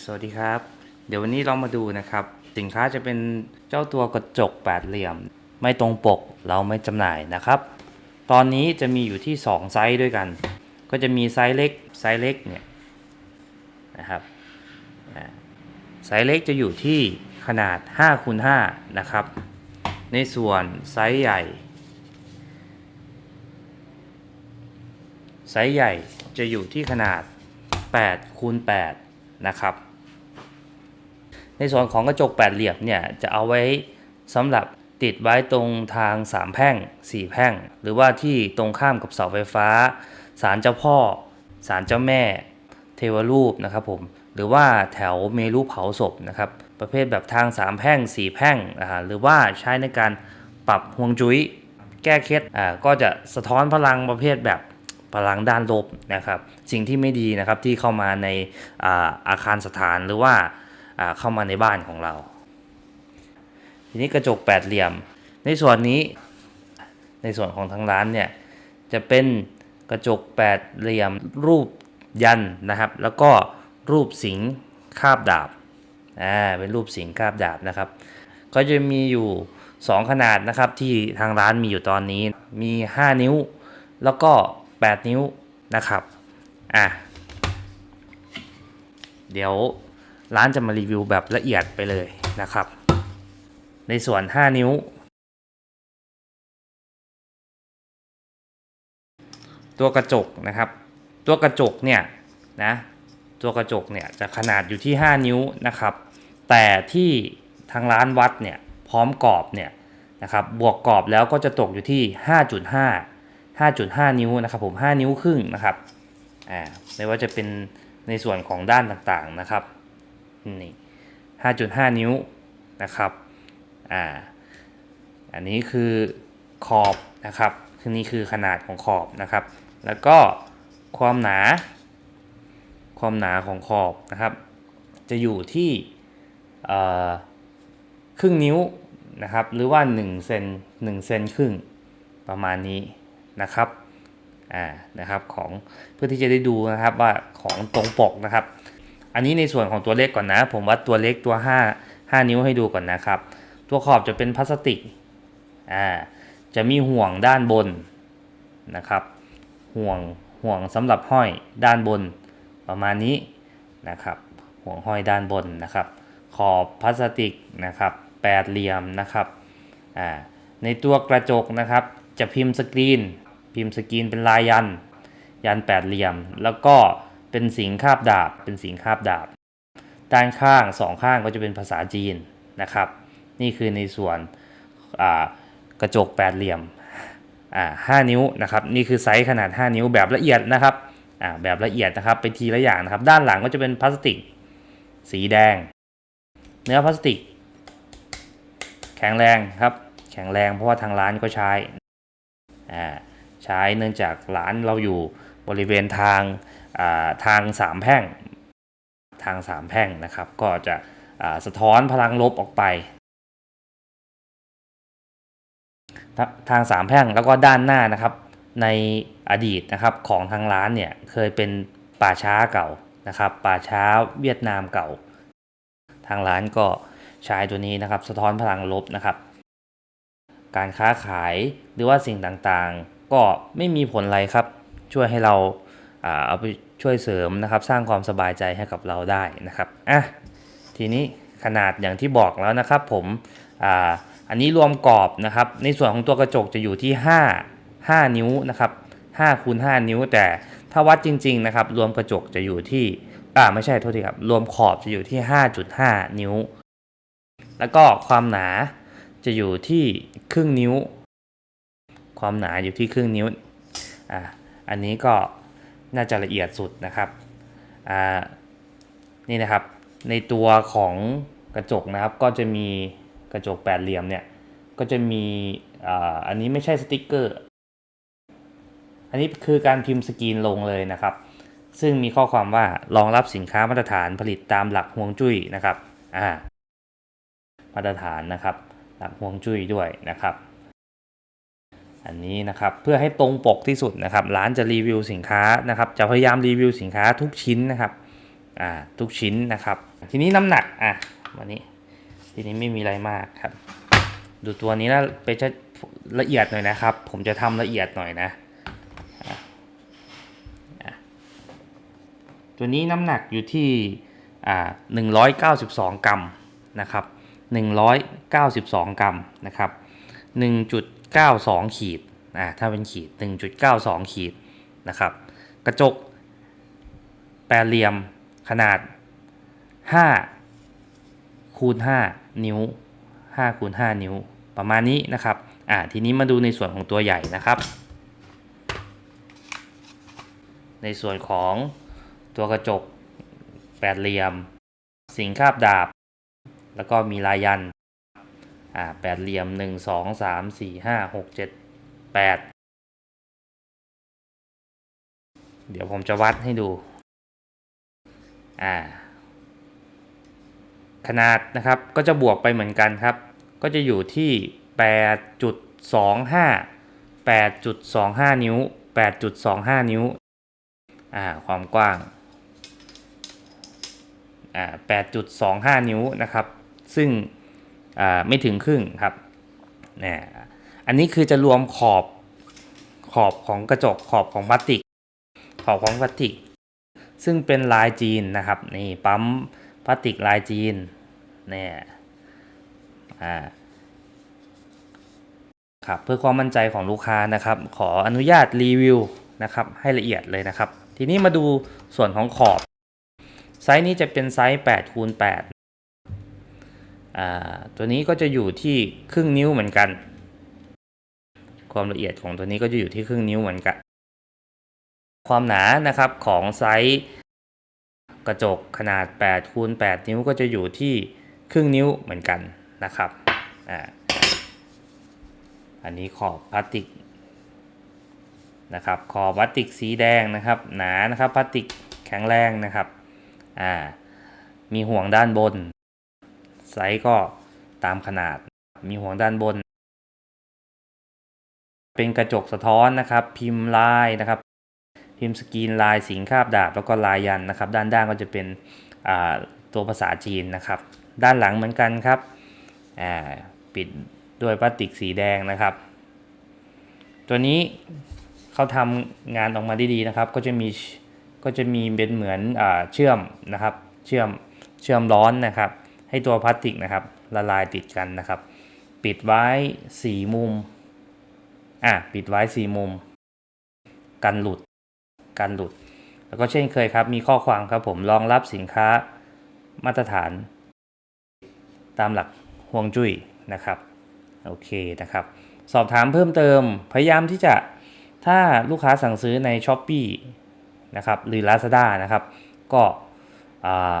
สวัสดีครับ เดี๋ยววันนี้เรามาดูนะครับ สินค้าจะเป็นเจ้าตัวกระจกแปดเหลี่ยม ไม่ตรงปกเราไม่จำหน่ายนะครับ ตอนนี้จะมีอยู่ที่ 2 ไซส์ด้วยกัน ก็จะมีไซส์เล็กไซส์เล็กเนี่ยนะครับไซส์เล็กจะอยู่ที่ขนาด5คูณ5นะครับ ในส่วนไซส์ใหญ่ ไซส์ใหญ่จะอยู่ที่ขนาด8คูณ8 นะครับ ในส่วนของกระจกแปดเหลี่ยมเนี่ยจะเอาไว้สำหรับติดไว้ตรงทางสามแพร่งสี่แพร่ง หรือว่าที่ตรงข้ามกับเสาไฟฟ้าศาลเจ้าพ่อศาลเจ้าแม่ เทวรูปนะครับผมหรือว่าแถวเมรุเผาศพนะครับ ประเภทแบบทางสามแพร่งสี่แพร่งอ่าหรือว่าใช้ในการปรับฮวงจุ้ยแก้เคล็ดอ่าก็จะสะท้อนพลังประเภทแบบ พลังด้านลบนะครับ สิ่งที่ไม่ดีนะครับที่เข้ามาในอาอาคารสถานหรือว่าาเข้ามาในบ้านของเรา ทีนี้กระจกแปดเหลี่ยม ในส่วนนี้ในส่วนของทางร้านเนี่ยจะเป็นกระจกแปดเหลี่ยมรูปยันนะครับ แล้วก็รูปสิงคาบดาบอ่าเป็นรูปสิงคาบดาบนะครับ ก็จะมีอยู่ 2 ขนาดนะครับที่ทางร้านมีอยู่ตอนนี้มี 5 นิ้ว แล้วก็ 8 นิ้วนะครับอะเดี๋ยวร้านจะมารีวิวแบบละเอียดไปเลยนะครับ ในส่วน 5 นิ้ว ตัวกระจกนะครับ ตัวกระจกเนี่ยนะตัวกระจกเนี่ยจะขนาดอยู่ที่ 5 นิ้วนะครับ แต่ที่ทางร้านวัดเนี่ยพร้อมกรอบเนี่ยนะครับบวกกรอบแล้วก็จะตกอยู่ที่ 5.5 5.5 นิ้วนะครับผม 5 นิ้วครึ่งนะครับอ่าไม่ว่าจะเป็นในส่วนของด้านต่างๆนะครับนี่5.5 นิ้วนะครับอ่าอันนี้คือขอบนะครับคือนี่คือขนาดของขอบนะครับ แล้วก็ความหนา ความหนาของขอบนะครับ จะอยู่ที่ครึ่งนิ้วนะครับ หรือว่า1เซน1เซนครึ่งประมาณนี้ นะครับอ่านะครับของเพื่อที่จะได้ดูนะครับว่าของตรงปกนะครับ อันนี้ในส่วนของตัวเลขก่อนนะ ผมวัดตัวเล็กตัว 5 5 นิ้วให้ดูก่อนนะครับ ตัวขอบจะเป็นพลาสติกอ่าจะมีห่วงด้านบนนะครับ ห่วงห่วงสำหรับห้อยด้านบนประมาณนี้นะครับ ห่วงห้อยด้านบนนะครับ ขอบพลาสติกนะครับแปดเหลี่ยมนะครับอ่าในตัวกระจกนะครับ จะพิมพ์สกรีน พิมพ์สกรีนเป็นลายยัน ยันแปดเหลี่ยม แล้วก็เป็นสิงคาบดาบ เป็นสิงคาบดาบ ด้านข้างสองข้างก็จะเป็นภาษาจีนนะครับ นี่คือในส่วนกระจกแปดเหลี่ยมห้านิ้วนะครับนี่คือไซส์ขนาด 5 นิ้วแบบละเอียดนะครับแบบละเอียดนะครับไปทีละอย่างนะครับ ด้านหลังก็จะเป็นพลาสติก สีแดง เนื้อพลาสติก แข็งแรงครับ แข็งแรงเพราะว่าทางร้านก็ใช้อ่า ใช้เนื่องจากร้านเราอยู่บริเวณทางทางสามแพร่ง ทางสามแพร่งนะครับ ก็จะสะท้อนพลังลบออกไป ทางสามแพร่งแล้วก็ด้านหน้านะครับในอดีตนะครับของทางร้านเนี่ยเคยเป็นป่าช้าเก่านะครับป่าช้าเวียดนามเก่า ทางร้านก็ใช้ตัวนี้นะครับ สะท้อนพลังลบนะครับ การค้าขายหรือว่าสิ่งต่างๆ ก็ไม่มีผลอะไรครับ ช่วยให้เราเอาไปช่วยเสริมนะครับ สร้างความสบายใจให้กับเราได้นะครับอะทีนี้ขนาดอย่างที่บอกแล้วนะครับ ผมอ่าอันนี้รวมกรอบนะครับ ในส่วนของตัวกระจกจะอยู่ที่ 5 5 นิ้วนะครับ5คูณ5นิ้ว แต่ถ้าวัดจริง ๆ นะครับ รวมกระจกจะอยู่ที่อ่าไม่ใช่โทษทีครับ รวมขอบจะอยู่ที่ 5.5 นิ้ว แล้วก็ความหนาจะอยู่ที่ครึ่งนิ้ว ความหนาอยู่ที่ครึ่งนิ้วอ่าอันนี้ก็น่าจะละเอียดสุดนะครับอ่านี่นะครับในตัวของกระจกนะครับก็จะมีกระจกแปดเหลี่ยมเนี่ยก็จะมีอ่าอันนี้ไม่ใช่สติกเกอร์ อันนี้คือการพิมพ์สกรีนลงเลยนะครับซึ่งมีข้อความว่ารองรับสินค้ามาตรฐานผลิตตามหลักฮวงจุ้ยนะครับ อ่า มาตรฐานนะครับ หลักฮวงจุ้ยด้วยนะครับ อันนี้นะครับเพื่อให้ตรงปกที่สุดนะครับร้านจะรีวิวสินค้านะครับจะพยายามรีวิวสินค้าทุกชิ้นนะครับอ่าทุกชิ้นนะครับ ทีนี้น้ำหนักอะวันนี้ทีนี้ไม่มีอะไรมากครับ ดูตัวนี้แล้วไปจะละเอียดหน่อยนะครับ ผมจะทำละเอียดหน่อยนะตัวนี้น้ำหนักอยู่ที่อ่า192กรัมนะครับ192กรัมนะครับหนึ่งจุด 1.92 ขีดอ่าถ้าเป็นขีด 1.92 ขีดนะครับกระจกแปดเหลี่ยมขนาด 5 คูณ 5 นิ้ว 5 คูณ 5 นิ้ว ประมาณนี้นะครับอ่าทีนี้มาดูในส่วนของตัวใหญ่นะครับ ในส่วนของตัวกระจกแปดเหลี่ยม สิงคาบดาบ แล้วก็มีลายยัน อ่าแปดเหลี่ยม1 2 3 4 5 6 7 8เดี๋ยวผมจะวัดให้ดู อ่า ขนาดนะครับก็จะบวกไปเหมือนกันครับ ก็จะอยู่ที่ 8.25 8.25 นิ้ว 8.25 นิ้ว อ่า ความกว้าง อ่า 8.25 นิ้วนะครับ ซึ่ง ไม่ถึงครึ่งครับนี่อันนี้คือจะรวมขอบขอบของกระจกขอบของพลาสติก ขอบของพลาสติก ซึ่งเป็นลายจีนนะครับนี่ปั๊มพลาสติกลายจีนเนี่ยอ่าครับเพื่อความมั่นใจของลูกค้านะครับ ขออนุญาตรีวิวนะครับให้ละเอียดเลยนะครับ ทีนี้มาดูส่วนของขอบ ไซส์นี้จะเป็นไซส์8คูณ8 ตัวนี้ก็จะอยู่ที่ครึ่งนิ้วเหมือนกัน ความละเอียดของตัวนี้ก็จะอยู่ที่ครึ่งนิ้วเหมือนกัน ความหนานะครับของไซส์กระจกขนาด8คูณ8นิ้วก็จะอยู่ที่ครึ่งนิ้วเหมือนกันนะครับอ่าอันนี้ขอบพลาสติกนะครับ ขอบพลาสติกสีแดงนะครับ หนานะครับพลาสติกแข็งแรงนะครับอ่ามีห่วงด้านบน ไซส์ก็ตามขนาด มีห่วงด้านบน เป็นกระจกสะท้อนนะครับ พิมพ์ลายนะครับ พิมพ์สกรีนลายสิงคาบดาบ แล้วก็ลายยันนะครับ ด้านด้านก็จะเป็นตัวภาษาจีนนะครับ ด้านหลังเหมือนกันครับปิดด้วยพลาสติกสีแดงนะครับ ตัวนี้เขาทำงานออกมาดีๆนะครับ ก็จะมีก็จะมีเป็นเหมือนอเชื่อมนะครับ เชื่อมเชื่อมร้อนนะครับ ให้ตัวพลาสติกนะครับละลายติดกันนะครับ ปิดไว้สี่มุมอะปิดไว้สี่มุม กันหลุดการหลุด แล้วก็เช่นเคยครับ มีข้อความครับผมรองรับสินค้ามาตรฐาน ตามหลักห่วงจุ้ยนะครับโอเคนะครับ สอบถามเพิ่มเติมพยายามที่จะถ้าลูกค้าสั่งซื้อใน s h อ p e e นะครับหรือ Lazada นะครับ ก็อ่า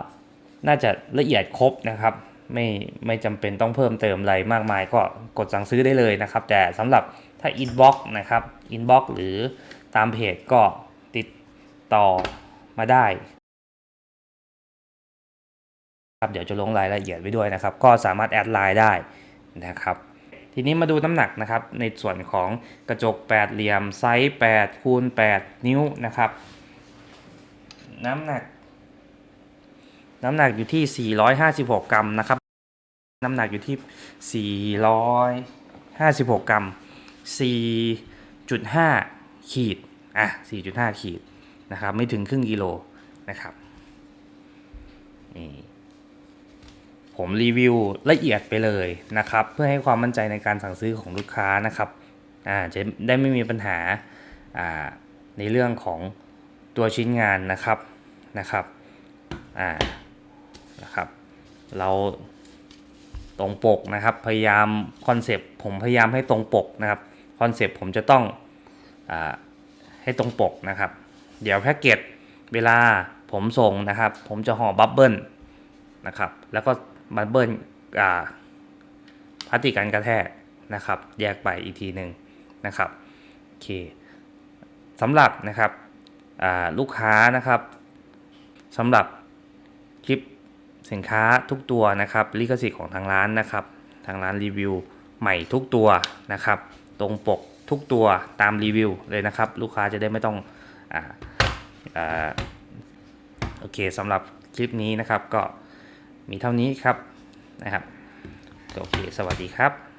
น่าจะละเอียดครบนะครับไม่ไม่จำเป็นต้องเพิ่มเติมอะไรมากมายก็กดสั่งซื้อได้เลยนะครับ แต่สำหรับถ้า inbox นะครับ inbox หรือตามเพจก็ติดต่อมาได้ครับเดี๋ยวจะลงรายละเอียดไว้ด้วยนะครับ ก็สามารถแอดไลน์ได้นะครับ ทีนี้มาดูน้ำหนักนะครับ ในส่วนของกระจก 8 เหลี่ยมไซส์8คูณ8นิ้วนะครับ น้ำหนัก น้ำหนักอยู่ที่ 456 กรัมนะครับ น้ำหนักอยู่ที่ 456 กรัม 4.5 ขีด อะ 4.5 ขีดนะครับ ไม่ถึงครึ่งกิโลนะครับนี่ผมรีวิวละเอียดไปเลยนะครับ เพื่อให้ความมั่นใจในการสั่งซื้อของลูกค้านะครับ อ่า จะได้ไม่มีปัญหา อ่า ในเรื่องของตัวชิ้นงานนะครับ นะครับ อ่า นะครับ เราตรงปกนะครับ พยายามคอนเซปต์ผมพยายามให้ตรงปกนะครับคอนเซปต์ผมจะต้องอให้ตรงปกนะครับ เดี๋ยวแพ็กเกจเวลาผมส่งนะครับ ผมจะห่อบับเบิลนะครับ แล้วก็บับเบิลพลาสติกกันกระแทกนะครับ แยกไปอีกทีหนึ่งนะครับโอเคสำหรับนะครับลูกค้านะครับสำหรับคลิป สินค้าทุกตัวนะครับ ลิขสิทธิ์ของทางร้านนะครับ ทางร้านรีวิวใหม่ทุกตัวนะครับ ตรงปกทุกตัวตามรีวิวเลยนะครับ ลูกค้าจะได้ไม่ต้องอ่าอ่าโอเคสำหรับคลิปนี้นะครับก็มีเท่านี้ครับนะครับโอเค สวัสดีครับ